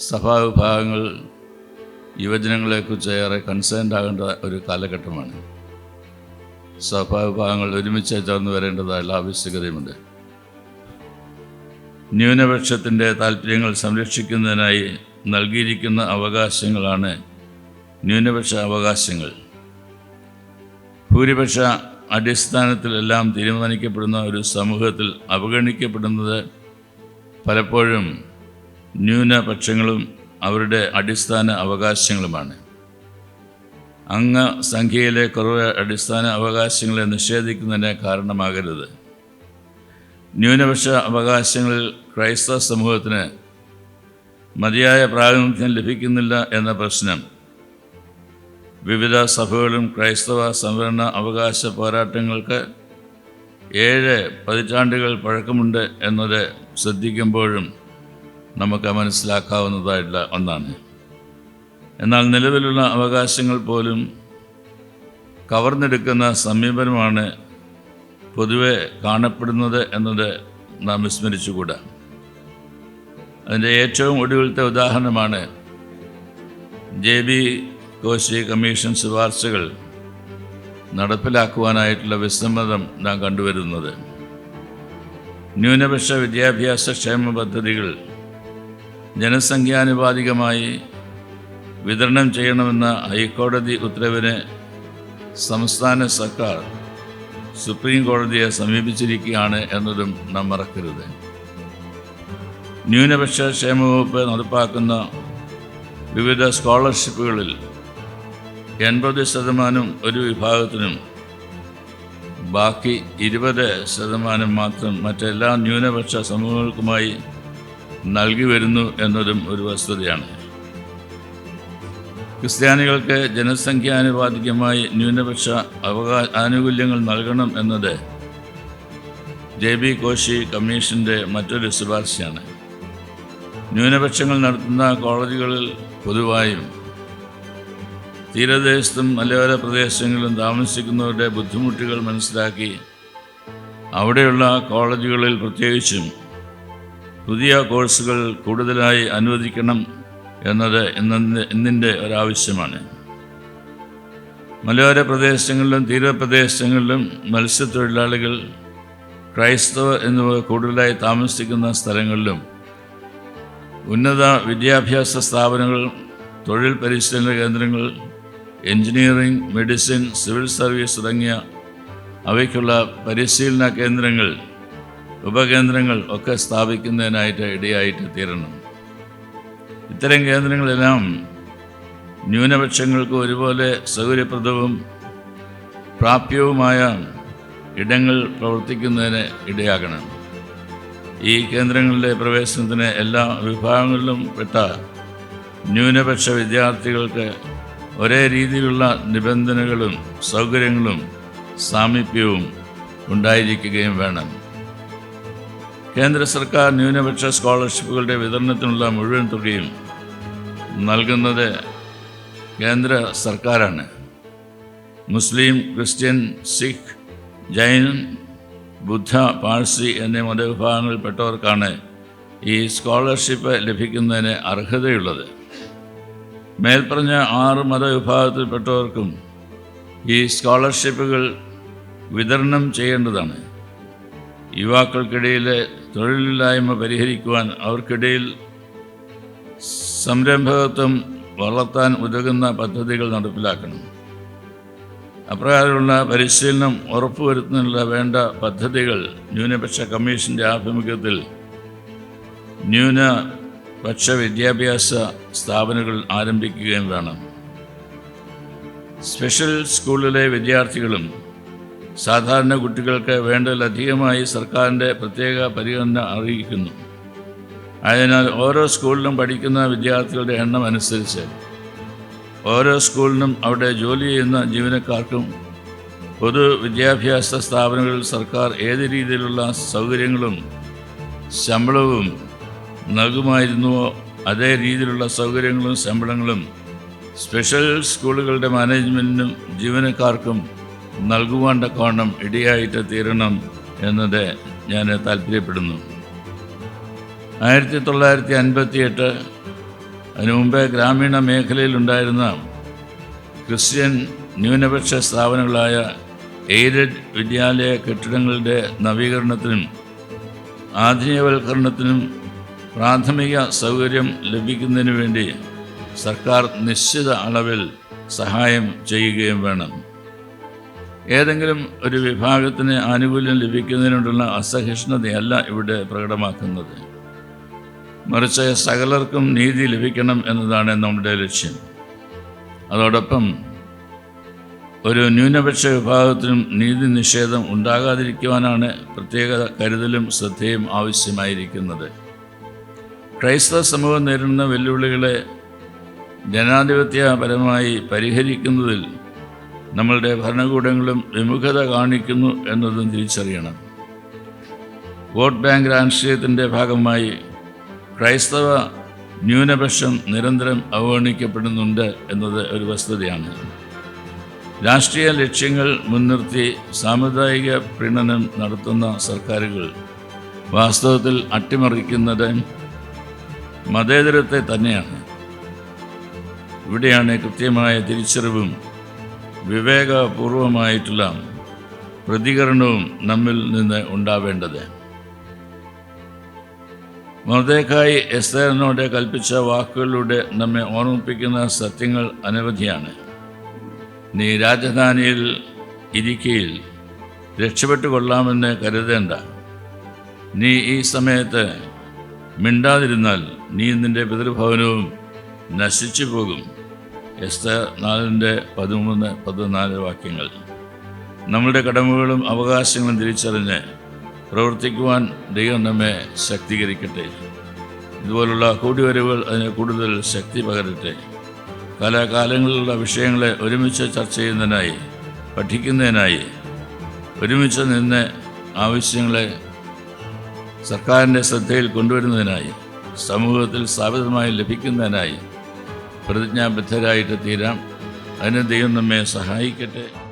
സഭാവിഭാഗങ്ങൾ യുവജനങ്ങളെക്കുറിച്ച് ഏറെ കൺസേൺഡ് ആകേണ്ട ഒരു കാലഘട്ടമാണ്. സഭാവിഭാഗങ്ങൾ ഒരുമിച്ച് ചേർന്ന് വരേണ്ടതായുള്ള ആവശ്യകതയുമുണ്ട്. ന്യൂനപക്ഷത്തിന്റെ താല്പര്യങ്ങൾ സംരക്ഷിക്കുന്നതിനായി നൽകിയിരിക്കുന്ന അവകാശങ്ങളാണ് ന്യൂനപക്ഷ അവകാശങ്ങൾ. ഭൂരിപക്ഷ അടിസ്ഥാനത്തിലെല്ലാം തീരുമാനിക്കപ്പെടുന്ന ഒരു സമൂഹത്തിൽ അവഗണിക്കപ്പെടുന്നത് പലപ്പോഴും ന്യൂനപക്ഷങ്ങളും അവരുടെ അടിസ്ഥാന അവകാശങ്ങളുമാണ്. അംഗസംഖ്യയിലെ കുറവ് അടിസ്ഥാന അവകാശങ്ങളെ നിഷേധിക്കുന്നതിന് കാരണമാകരുത്. ന്യൂനപക്ഷ അവകാശങ്ങളിൽ ക്രൈസ്തവ സമൂഹത്തിന് മതിയായ പ്രാതിനിധ്യം ലഭിക്കുന്നില്ല എന്ന പ്രശ്നം. വിവിധ സഭകളും ക്രൈസ്തവ സംവരണ അവകാശ പോരാട്ടങ്ങൾക്ക് ഏഴ് പതിറ്റാണ്ടുകൾ പഴക്കമുണ്ട് എന്നത് ശ്രദ്ധിക്കുമ്പോഴും നമുക്ക് മനസ്സിലാക്കാവുന്നതായിട്ടുള്ള ഒന്നാണ്. എന്നാൽ നിലവിലുള്ള അവകാശങ്ങൾ പോലും കവർന്നെടുക്കുന്ന സമീപനമാണ് പൊതുവെ കാണപ്പെടുന്നത് എന്നത് നാം വിസ്മരിച്ചുകൂടാ. അതിന്റെ ഏറ്റവും ഒടുവിലത്തെ ഉദാഹരണമാണ് ജെ ബി കോശി കമ്മീഷൻ ശുപാർശകൾ നടപ്പിലാക്കുവാനായിട്ടുള്ള വിസമ്മതം നാം കണ്ടുവരുന്നത്. ന്യൂനപക്ഷ വിദ്യാഭ്യാസ ക്ഷേമ പദ്ധതികൾ ജനസംഖ്യാനുപാതികമായി വിതരണം ചെയ്യണമെന്ന ഹൈക്കോടതി ഉത്തരവിന് സംസ്ഥാന സർക്കാർ സുപ്രീം കോടതിയെ സമീപിച്ചിരിക്കുകയാണ് എന്നതും നാം മറക്കരുത്. ന്യൂനപക്ഷ ക്ഷേമ വകുപ്പ് നടപ്പാക്കുന്ന വിവിധ സ്കോളർഷിപ്പുകളിൽ എൺപത് ശതമാനം ഒരു വിഭാഗത്തിനും ബാക്കി ഇരുപത് ശതമാനം മാത്രം മറ്റെല്ലാ ന്യൂനപക്ഷ സമൂഹങ്ങൾക്കുമായി നൽകി വരുന്നു എന്നതും ഒരു വസ്തുതയാണ്. ക്രിസ്ത്യാനികൾക്ക് ജനസംഖ്യാനുപാതികമായി ന്യൂനപക്ഷ അവകാശ ആനുകൂല്യങ്ങൾ നൽകണം എന്നത് ജെ ബി കോശി കമ്മീഷന്റെ മറ്റൊരു ശുപാർശയാണ്. ന്യൂനപക്ഷങ്ങൾ നടത്തുന്ന കോളേജുകളിൽ പൊതുവായും തീരദേശത്തും മലയോര പ്രദേശങ്ങളിലും താമസിക്കുന്നവരുടെ ബുദ്ധിമുട്ടുകൾ മനസ്സിലാക്കി അവിടെയുള്ള കോളേജുകളിൽ പ്രത്യേകിച്ചും പുതിയ കോഴ്സുകൾ കൂടുതലായി അനുവദിക്കണം എന്നത് ഇന്നെ ഇന്നിന്റെ ഒരാവശ്യമാണ്. മലയോര പ്രദേശങ്ങളിലും തീരപ്രദേശങ്ങളിലും മത്സ്യത്തൊഴിലാളികൾ ക്രൈസ്തവ എന്നിവ കൂടുതലായി താമസിക്കുന്ന സ്ഥലങ്ങളിലും ഉന്നത വിദ്യാഭ്യാസ സ്ഥാപനങ്ങൾ തൊഴിൽ പരിശീലന കേന്ദ്രങ്ങൾ എഞ്ചിനീയറിംഗ് മെഡിസിൻ സിവിൽ സർവീസ് തുടങ്ങിയ അവയ്ക്കുള്ള പരിശീലന കേന്ദ്രങ്ങൾ ഉപകേന്ദ്രങ്ങൾ ഒക്കെ സ്ഥാപിക്കുന്നതിനായിട്ട് ഇടയായിട്ട് തീരണം. ഇത്തരം കേന്ദ്രങ്ങളെല്ലാം ന്യൂനപക്ഷങ്ങൾക്ക് ഒരുപോലെ സൗകര്യപ്രദവും പ്രാപ്യവുമായ ഇടങ്ങൾ പ്രവർത്തിക്കുന്നതിന് ഇടയാകണം. ഈ കേന്ദ്രങ്ങളിലെ പ്രവേശനത്തിന് എല്ലാ വിഭാഗങ്ങളിലും പെട്ട ന്യൂനപക്ഷ വിദ്യാർത്ഥികൾക്ക് ഒരേ രീതിയിലുള്ള നിബന്ധനകളും സൗകര്യങ്ങളും സാമീപ്യവും ഉണ്ടായിരിക്കുകയും വേണം. കേന്ദ്ര സർക്കാർ ന്യൂനപക്ഷ സ്കോളർഷിപ്പുകളുടെ വിതരണത്തിനുള്ള മുഴുവൻ തുകയും നൽകുന്നത് കേന്ദ്ര സർക്കാരാണ്. മുസ്ലിം ക്രിസ്ത്യൻ സിഖ് ജൈൻ ബുദ്ധ പാഴ്സി എന്നീ മതവിഭാഗങ്ങളിൽപ്പെട്ടവർക്കാണ് ഈ സ്കോളർഷിപ്പ് ലഭിക്കുന്നതിന് അർഹതയുള്ളത്. മേൽപ്പറഞ്ഞ ആറ് മതവിഭാഗത്തിൽപ്പെട്ടവർക്കും ഈ സ്കോളർഷിപ്പുകൾ വിതരണം ചെയ്യേണ്ടതാണ്. യുവാക്കൾക്കിടയിലെ തൊഴിലില്ലായ്മ പരിഹരിക്കുവാൻ അവർക്കിടയിൽ സംരംഭകത്വം വളർത്താൻ ഉതകുന്ന പദ്ധതികൾ നടപ്പിലാക്കണം. അപ്രകാരമുള്ള പരിശീലനം ഉറപ്പുവരുത്തുന്നതിനുള്ള വേണ്ട പദ്ധതികൾ ന്യൂനപക്ഷ കമ്മീഷന്റെ ആഭിമുഖ്യത്തിൽ ന്യൂനപക്ഷ വിദ്യാഭ്യാസ സ്ഥാപനങ്ങൾ ആരംഭിക്കുകയും വേണം. സ്പെഷ്യൽ സ്കൂളിലെ വിദ്യാർത്ഥികളും സാധാരണ കുട്ടികൾക്ക് വേണ്ടതിലധികമായി സർക്കാരിന്റെ പ്രത്യേക പരിഗണന അറിയിക്കുന്നു. അതിനാൽ ഓരോ സ്കൂളിലും പഠിക്കുന്ന വിദ്യാർത്ഥികളുടെ എണ്ണം അനുസരിച്ച് ഓരോ സ്കൂളിനും അവിടെ ജോലി ചെയ്യുന്ന ജീവനക്കാർക്കും പൊതു വിദ്യാഭ്യാസ സ്ഥാപനങ്ങളിൽ സർക്കാർ ഏത് രീതിയിലുള്ള സൗകര്യങ്ങളും ശമ്പളവും നൽകുമായിരുന്നുവോ അതേ രീതിയിലുള്ള സൗകര്യങ്ങളും ശമ്പളങ്ങളും സ്പെഷ്യൽ സ്കൂളുകളുടെ മാനേജ്മെന്റിനും ജീവനക്കാർക്കും നൽകുവാൻ കോണം ഇടയായിട്ട് തീരണം എന്നത് ഞാൻ താല്പര്യപ്പെടുന്നു. ആയിരത്തി തൊള്ളായിരത്തി അൻപത്തിയെട്ട് അതിനു മുമ്പേ ഗ്രാമീണ മേഖലയിലുണ്ടായിരുന്ന ക്രിസ്ത്യൻ ന്യൂനപക്ഷ സ്ഥാപനങ്ങളായ എയ്ഡഡ് വിദ്യാലയ കെട്ടിടങ്ങളുടെ നവീകരണത്തിനും ആധുനികവൽക്കരണത്തിനും പ്രാഥമിക സൗകര്യം ലഭിക്കുന്നതിന് വേണ്ടി സർക്കാർ നിശ്ചിത അളവിൽ സഹായം ചെയ്യുകയും വേണം. ഏതെങ്കിലും ഒരു വിഭാഗത്തിന് ആനുകൂല്യം ലഭിക്കുന്നതിനോടുള്ള അസഹിഷ്ണുതയല്ല ഇവിടെ പ്രകടമാക്കുന്നത്. മറിച്ച് സകലർക്കും നീതി ലഭിക്കണം എന്നതാണ് നമ്മുടെ ലക്ഷ്യം. അതോടൊപ്പം ഒരു ന്യൂനപക്ഷ വിഭാഗത്തിനും നീതി നിഷേധം ഉണ്ടാകാതിരിക്കുവാനാണ് പ്രത്യേക കരുതലും ശ്രദ്ധയും ആവശ്യമായിരിക്കുന്നത്. ക്രൈസ്തവ സമൂഹം നേരിടുന്ന വെല്ലുവിളികളെ ജനാധിപത്യപരമായി പരിഹരിക്കുന്നതിൽ നമ്മളുടെ ഭരണകൂടങ്ങളും വിമുഖത കാണിക്കുന്നു എന്നതും തിരിച്ചറിയണം. വോട്ട് ബാങ്ക് രാഷ്ട്രീയത്തിന്റെ ഭാഗമായി ക്രൈസ്തവ ന്യൂനപക്ഷം നിരന്തരം അവഗണിക്കപ്പെടുന്നുണ്ട് എന്നത് ഒരു വസ്തുതയാണ്. രാഷ്ട്രീയ ലക്ഷ്യങ്ങൾ മുൻനിർത്തി സാമുദായിക പ്രീണനം നടത്തുന്ന സർക്കാരുകൾ വാസ്തവത്തിൽ അട്ടിമറിക്കുന്നത് മതേതരത്തെ തന്നെയാണ്. ഇവിടെയാണ് കൃത്യമായ തിരിച്ചറിവും വിവേകപൂർവമായിട്ടുള്ള പ്രതികരണവും നമ്മിൽ നിന്ന് ഉണ്ടാവേണ്ടത്. മൃതേക്കായി എസ്തേറിനോട് കൽപ്പിച്ച വാക്കുകളിലൂടെ നമ്മെ ഓർമ്മിപ്പിക്കുന്ന സത്യങ്ങൾ അനവധിയാണ്. നീ രാജധാനിയിൽ ഇരിക്കയിൽ രക്ഷപ്പെട്ടു കൊള്ളാമെന്ന് കരുതേണ്ട. നീ ഈ സമയത്ത് മിണ്ടാതിരുന്നാൽ നീ നിന്റെ പിതൃഭവനവും നശിച്ചു പോകും എസ്തർ നാലിന്റെ പതിമൂന്ന് പതിനാല് വാക്യങ്ങൾ. നമ്മളുടെ കടമകളും അവകാശങ്ങളും തിരിച്ചറിഞ്ഞ് പ്രവർത്തിക്കുവാൻ ദൈവം നമ്മെ ശക്തീകരിക്കട്ടെ. ഇതുപോലുള്ള കൂടിവരവുകൾ അതിന് കൂടുതൽ ശക്തി പകരട്ടെ. കാലാകാലങ്ങളിലുള്ള വിഷയങ്ങളെ ഒരുമിച്ച് ചർച്ച ചെയ്യുന്നതിനായി പഠിക്കുന്നതിനായി ഒരുമിച്ച് നിന്ന് ആവശ്യങ്ങളെ സർക്കാരിന്റെ ശ്രദ്ധയിൽ കൊണ്ടുവരുന്നതിനായി സമൂഹത്തിൽ സ്ഥാപിതമായി ലഭിക്കുന്നതിനായി പ്രതിജ്ഞാബദ്ധരായിട്ട് തീരാം. അതിന് ദൈവം നമ്മെ സഹായിക്കട്ടെ.